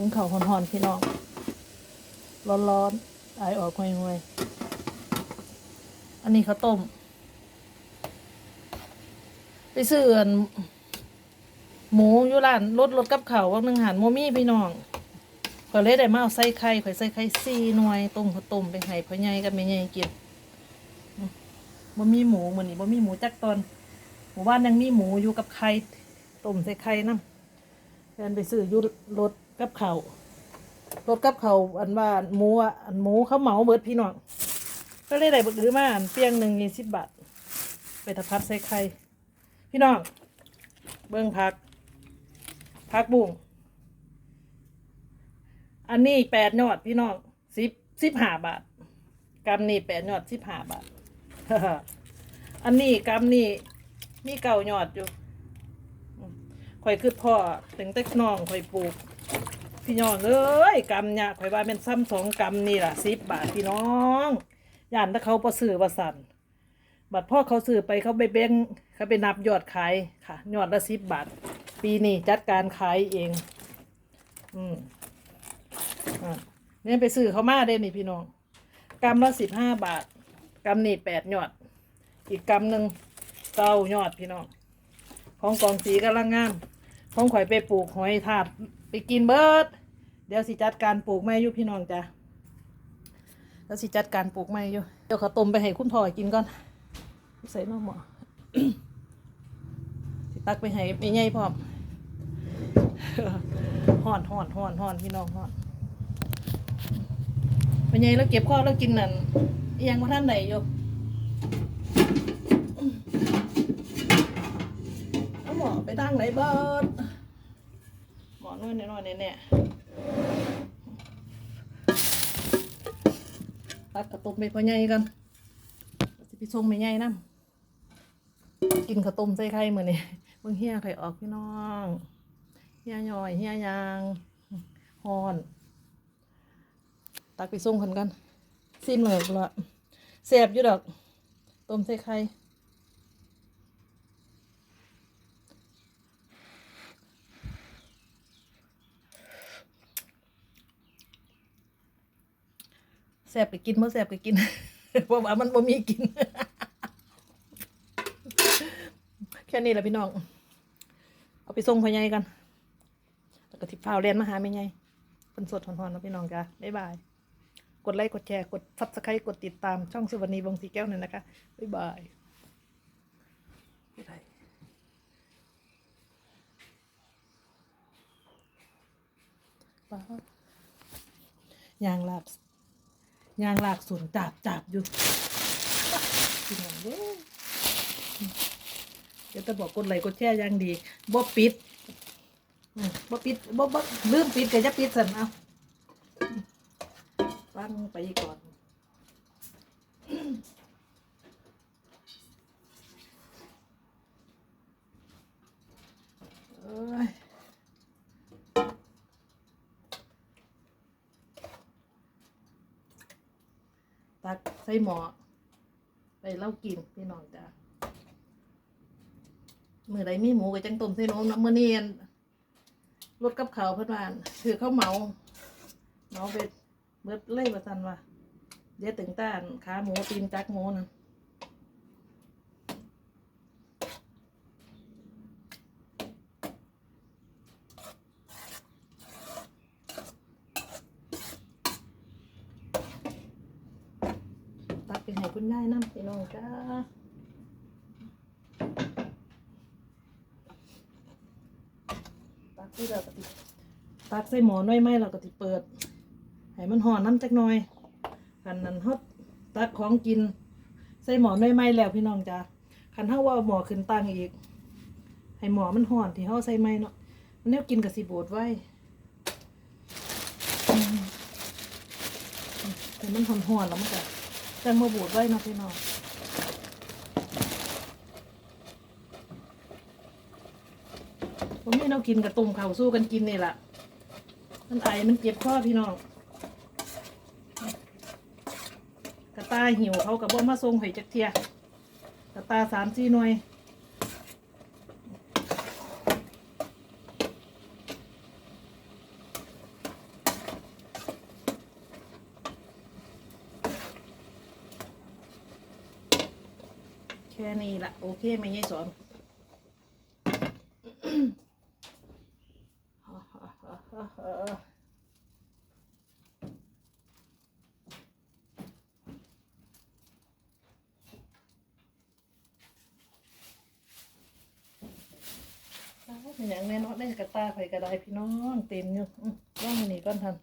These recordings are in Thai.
หุงข้าวหอนๆพี่น้อง ร้อนๆไอายออกห่วยๆอันนี้ข้าวต้ม ไปซื้ออันหมูอยู่ร้านรถรถกับเขาว่าหนึ่งหันโมมี่พี่น้องข่อยเลยได้มาเอาใส่ไข่ข่อยใส่ไข่สี่หน่วยต้มข้าวต้มไปให้พ่อใหญ่กับแม่ใหญ่กินอืมบ่มีหมูเหมือนี้บ่มีหมูจักตอนหมู่บ้านยังมีหมูอยู่กับไข่ต้มใส่ไข่นำแฟนไปซื้อยู่รถ กับเขาวรถกับเขาวอันว่าหมูอะอันหมูเขาเหมาเบิดพี่น้องก็เลยได้บักหรือมาอันเปียงหนึ่งยี่สิบบาทไปตะพัดใส่ไข่พี่น้องเบิ้งพักพักบุ้งอันนี้แปดยอดพี่น้องสิบสิบห้าบาทกำนี่แปดยอดสิบห้าบาทอันนี้กำนี่มีเก่ายอดอยู่ข่อยคือพ่อถึงแต่น้องข่อยปลูก พี่น้องเอ้ยกำเนี่ยข่อยว่าเป็นซ้ำสองกำนี่ล่ะสิบบาทพี่น้องย่านถ้าเขาประซื้อประสันบัตรพ่อเขาซื้อไปเขาไปเบ้งเขาไปนับยอดขายค่ะ ยอดละสิบบาท ปีนี้จัดการขายเอง อืมอะเนี่ยไปซื้อเขามาได้นี่พี่น้องกำละสิบห้าบาทกำนี่แปดยอด อีกกำหนึ่งเก้ายอดพี่น้องของกองสีกำลังงามของข่อยไปปลูกหอยทาดไปกินเบิด เดี๋ยวสิจัดการปลูกไม้อยู่พี่น้องจ้ะแล้วสิจัดการปลูกไม้อยู่ เดี๋ยวเขาต้มไปให้คุณพ่อกินก่อน ใส่น้ำหมอสิตักไปให้ไม่ใหญ่พร้อมห่อนห่อนห่อนห่อนพี่น้องห่อนไม่ใหญ่แล้วเก็บข้อแล้วกินนั่นอิหยังมาท่านไหนอยู่หมอไปตั้งไหนเบิดหมอน้อยน้อยๆแน่ๆ ตักกระตุกไปพ่อใหญ่กันสิไปส่งไม่ใหญ่นะกินข้าวต้มใส่ไข่มือนี่เบิ่งเฮียไข่ออกพี่น้องเฮียย่อยเฮียยางฮอน ตักไปส่งคนกันซิมเลยละแซ่บอยู่ดอก ต้มใส่ไข่ แซ่บไปกินเมื่อแซ่บไปกินเพราะว่ามันบ่มีกิน แค่นี้แหละพี่น้อง เอาไปส่งพ่อใหญ่กันแล้วก็ทิพฟ้าวเรียนมาหาแม่ใหญ่เป็นสดหอนๆนะพี่น้องจ้าบ๊ายบาย กดไลค์กดแชร์กดซับสไครต์กดติดตามช่องสุวรรณีวงศ์สีแก้วหน่อยนะคะ บ๊ายบายไม่ได้ป๊าดยางลาก ยางหลากสวนจับจับอยู่พี่น้องเด้อเดี๋ยวจะบอกกดไลค์กดแชร์อย่างดีบ่ปิดบ่ปิดบ่บ่ลืมปิดก็จะปิดสันเอาฟังไปก่อนเอ้ย ตักใส่หมอไปเล่ากินพี่น้องจ้าเมื่อใดมีหมูกับจังต้มใส่นมนะเมื่อนี้อั่นรถกับเขาเพื่อนบ้านถือเขาวเมาเมาไปเบิดเล่ยประสันว่าเดี๋ยวถึงต้านขาหมูตีนจักหมูนะ ให้คุณได้น้ำพี่น้องจ้าตักที่เราก็ติตักใส่หมอน้อยไหมเราก็ติเปิด ให้มันห่อน้ำจักหน่อยคันนั้นฮอตตักของกิน ใส่หมอน้อยไหมแล้วพี่น้องจ้าคันเฮาว่าหมอขึ้นตังอีก ให้หมอมันห่อนที่เฮาใส่ไหมเนาะมันแนวกินกับสิโบดไว้อืมให้มันห่อนๆแล้วมันก็ จังมาโบดไว้นะพี่น้องผมนี่เรากินกับตุ่มเขาสู้กันกินนี่แหละมันไอมันเจ็บข้อพี่น้อง กระตาหิวเขากับบ่มาทรงหอยจักเทียกระตาสามสี่หน่วย ค่นี้ละโอเคไหมยายสอนเป็นอย่างแน่นอนได้กระตาไผกระไดพี่น้องเต็มอยู่อื้อว่างนี่ก่อนทัน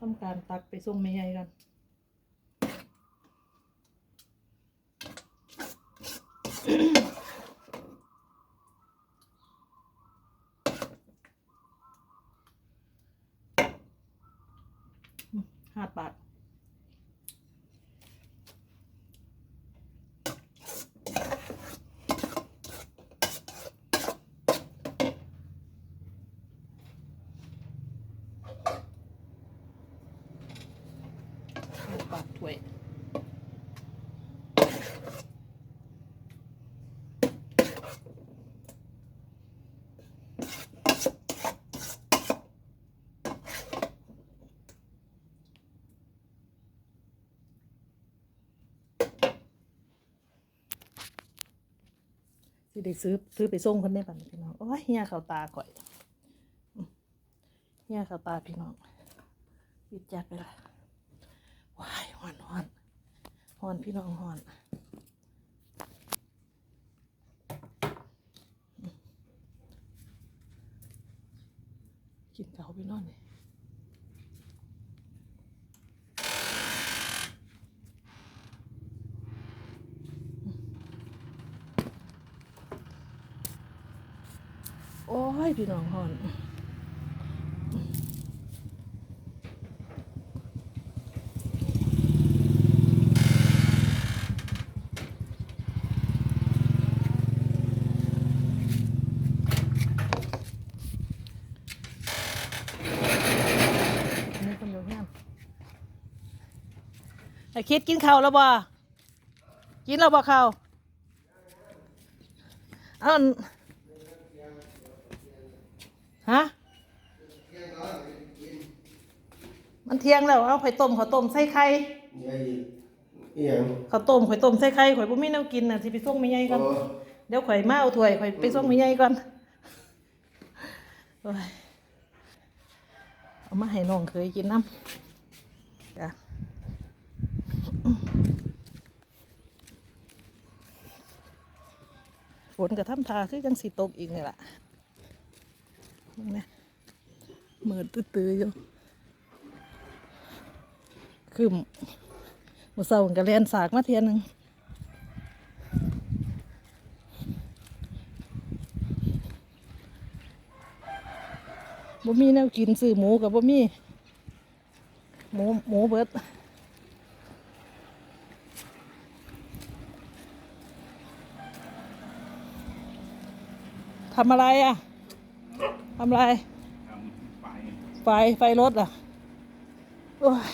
ทำ การตักไปส่งไม่ใหญ่กันห้าบาทห้าบาทถ้วย ที่ได้ซื้อซื้อไปส่งคนได้บัดนี้พี่น้องโอ้ยเฮียเขาตาก่อยเฮียเขาตาพี่น้องปิดจัดไปละว้ายหอนหอนหอนพี่น้องหอนกินเขาพี่น้องนี่โอ้ยพี่น้องหอนอันไอ้คิดกินข้าวแล้วบ่ กินแล้วบ่ข้าวเอาอัน ฮะ มันเที่ยงแล้ว เอาข่อยต้มข้าวต้มใส่ไข่ไอ้อีหยังข้าวต้มข่อยต้มใส่ไข่ข่อยบ่มีแนวกินน่ะสิไปส่งแม่ใหญ่ก่อนโอ้เดี๋ยวข่อยมาเอาถ้วยข่อยไปส่งแม่ใหญ่ก่อนโอ้ยเอามาให้น้องเคยกินน้ำจ้ะฝนกระทำทาคือจังสิตกอีกนี่ล่ะ มึงนะมืดตื้อๆอยู่คือมื่อเช้าก็เรียนสากมาเทียนหนึ่งบ่มีแนวกินซื้อหมูกับบ่มีหมูหมูเบิดทำอะไรอะ ทำไรไปไฟ ไฟรถอะโอ้ย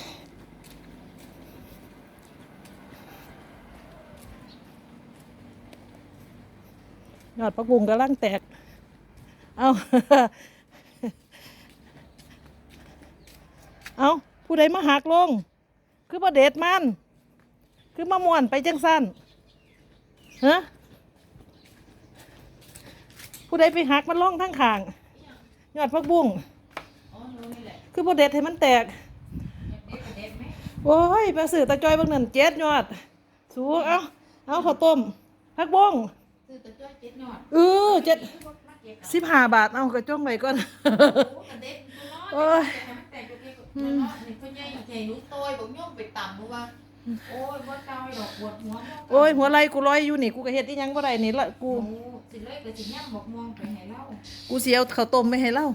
ยอดผักบุ้งกำลังแตก เอาเอาผู้ใดมาหักลง คือประเด็ดมัน คือมาม่วนไปจังสั้นฮะผู้ใดไปหักมันล่องทั้งขาง ยอดพักบุ้งคือประเด็ดให้มันแตก โอ้ยไปสื่อตะจอยบางนั่นเจ็ดยอด สูเอาเอาข้าวต้มพักบุ้งซื้อตะจ้อยเจ็ดหยอดเออเจ็ดมาเก็บสิบห้าบาทเอากระจ้องไว้ก่อนโอ้กระเด็นตัวน้อย โอ้ยแต่มันแตกตัวเล็กตัวน้อยนี่พ่อใหญ่ใหญ่หนูโตยบอกย่อมไปต่ำเพราะว่าโอ้ยบ่เจ้าดอกปวดหัวโอ้ยหัวไหล่กูลอยอยู่นี่กูก็เฮ็ดอีหยังบ่ได้นี่ละกูกูสิเลยแต่สิย่ำบอกมองไปให้เล่ากูเสียข้าวต้มไม่ให้เล่า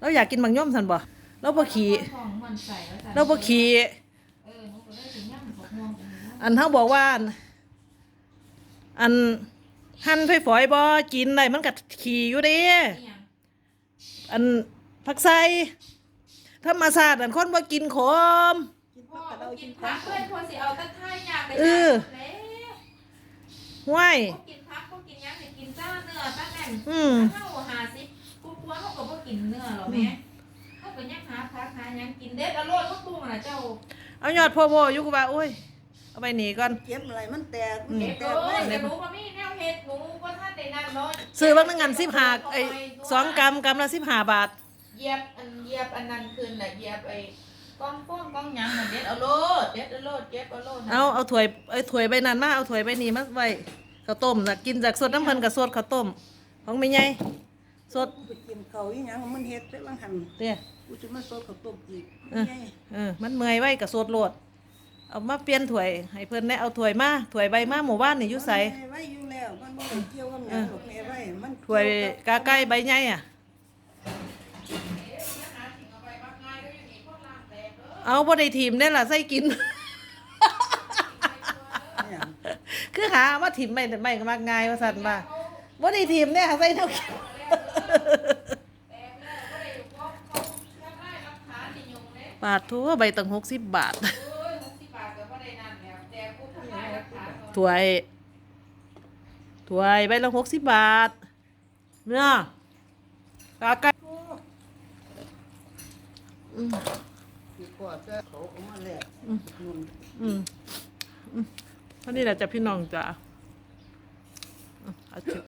เราอยากกินบางย่อมสันบ่เราบ่ขี่ท้องมันใส่แล้วจ้ะเราบ่ขี่เออหนูก็เลยสิย่ำบอกมองไปให้เล่าอันเฮาบอกว่า อันอันหั่นไฟฝอยบ่กินได้มันก็ขี่อยู่เด้ อีหยังอันผักไส้ธรรมชาติอันคนบ่กินขม พ่อบ่กินผักเพื่อนพอสิเอาตะไคร้ยากได้เออแล้วห้วยบ่กินพักบ่กินหยังให้กินจ้าเนื้อจ้าแน่นอืมเฮาหาสิกูกลัวเฮาก็บ่กินเนื้อหรอกแม่เฮาก็ยังหาพักหาหยังกินเด็ดอร่อยก็ปรุงน่ะเจ้า เอายอดพ่อโวอยู่กูว่าโอ้ยเอาไปหนีก่อนเก็บอะไรมันแตกอืมเด็ดแตเอ้กยไม่แต่หนูบ่มีแนวเฮ็ดหนูบ่ทันได้นั่นเนาะซื้อบางนึงอันสิบห้าไอ้สองกรัมกรัมละสิบห้าบาทเหยียบอันเหยียบอันนั้นคืนน่ะเหยียบไอ้ กล้องฟ้องกล้องหยังน่ะเด็ดเอาโลดเด็ดเอาโลดเก็บเอาโลดเอาเอาถ้วยไอ้ถ้วยใบนั้นมาเอาถ้วยใบนี้มาไว้ข้าวต้มน่ะกินจากสดน้ำเพิ่นกับสดข้าวต้ม ของไม่ใหญ่สดไปกินเขาวอีหยังมันเฮ็ดไปบางหันเนี่ยกูจะมาสดข้าวต้มอีกเออไงเออมันเมื่อยไว้กับสดโลด เอามาเปลี่ยนถ้วยให้เพิ่นได้เอาถ้วยมาถ้วยใบมาหมู่บ้านนี่อยู่ใสมันแม่ไว้อยู่แล้วมันบ่ได้เกี่ยวกับหยังหรอกแม่ไว้มันถ้วยกาไก่ใบใหญ่อะ เอาบ่ได้ทีมได้ล่ะใส่กิน คือหาว่าทีมไม่ไม่มักง่ายว่าสั่นมาบ่ได้ทีมเนี่ยใส่เท่ากินบาททั่วใบตั้งหกสิบบาทถ้วยถ้วยใบละหกสิบบาทเนี่ยกาไก่ พ่อจเขาเอามาแลกนุ่อืมอืมเท่านี้แหละจ้ะพี่น้องจ้ะอะ